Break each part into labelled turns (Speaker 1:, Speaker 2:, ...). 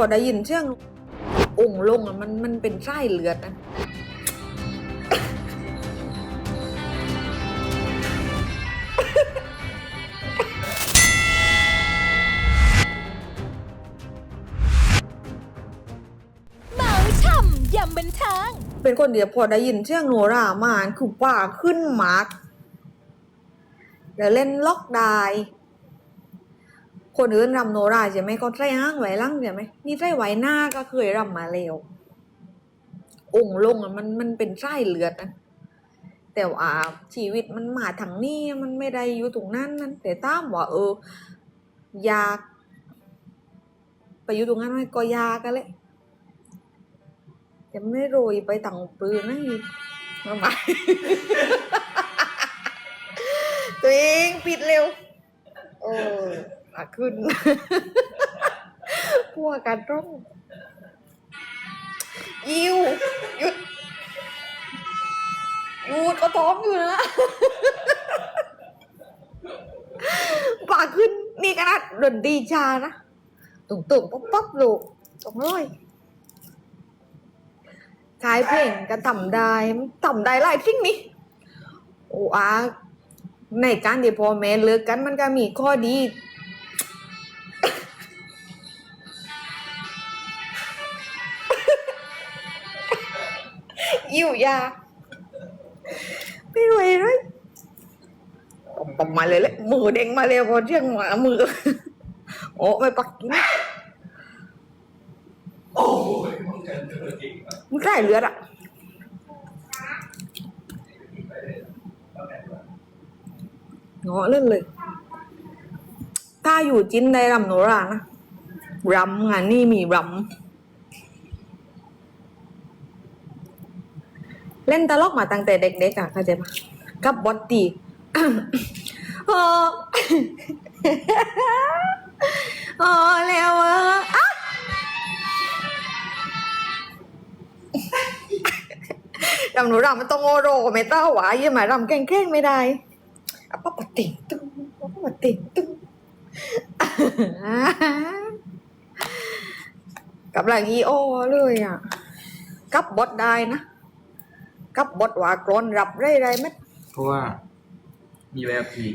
Speaker 1: อได้ยินเสียงองค์ลงอะมันมันเป็นไส้เลือดนะ
Speaker 2: เมาช่ำยำบันเทิง
Speaker 1: เป็นคนเดียวพอได้ยินเสียงโนรามาคือป่าขึ้นหมากเดี๋ยวเล่นล็อกได้ คนอื่นรำโนราใช่ไหมก็ใส่ห้างไหวลังใช่ไหมนี่ใส่ไหวหน้าก็เคยรำมาแล้วองค์ลงอะมันมันเป็นไส้เลือดนะแต่ว่าชีวิตมันมาทางนี้มันไม่ได้อยู่ตรงนั้นนั่นแต่ตามว่าเออ อยาก ไปอยู่ตรงนั้นไหมก็ยากกันเลยจะไม่โรยไปต่างปืนนะอีกทำไมตัวเองปิดเร็ว โอ้ อะขึ้นพวกกันต้องยิวหยุดหยุดก็ท้องอยู่นะปากขึ้นนี่ขนาดดนตีชานะตุ่งตุ่งป๊อปป๊อปลูกสองร้อยขายเพลงก็ทำได้ทำได้หลายสิ่งนี่โอ้อาในการที่พ่อแม่เลิกกันมันก็มีข้อดี อยู่ยา ไม่รวยเลยปอมๆมาเลยเลยมือเด้งมาเลยพอเที่ยงหมามือ โอ้ไม่ปักกิน
Speaker 3: โอ้ยป้องกันตัวเองครับ
Speaker 1: มันใกล้เลือดอะเงาะเล่นเลย ถ้าอยู่จิ้นได้รำโนรานะรำงานนี่มีรำ เล่นตลกมาตั้งแต่เด็กๆอะเข้าใจปะกับบอตตีโอ้โอ้แล้วอะอะรำโนรามันต้องโอโรไม่ต้าหวายยังมารำแกล้งๆไม่ได้อะปะปะติงตึงอะปะปะติงตึงกับหลังอีโอเลยอะกับบดได้นะ กับบดว่ากรอนรับไรไรไหม
Speaker 3: เพราะว่า มีแบบที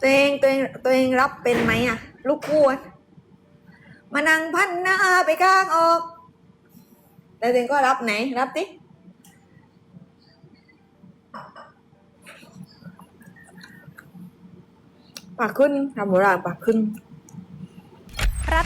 Speaker 1: ตัวเองตัวเองตัวเองรับเป็นไหมอะ ลูกกูอะมานั่งพันหน้าไปข้างออก แล้วตัวเองก็รับไหน รับดิปากขึ้นทำโบราณปากขึ้น
Speaker 2: รับ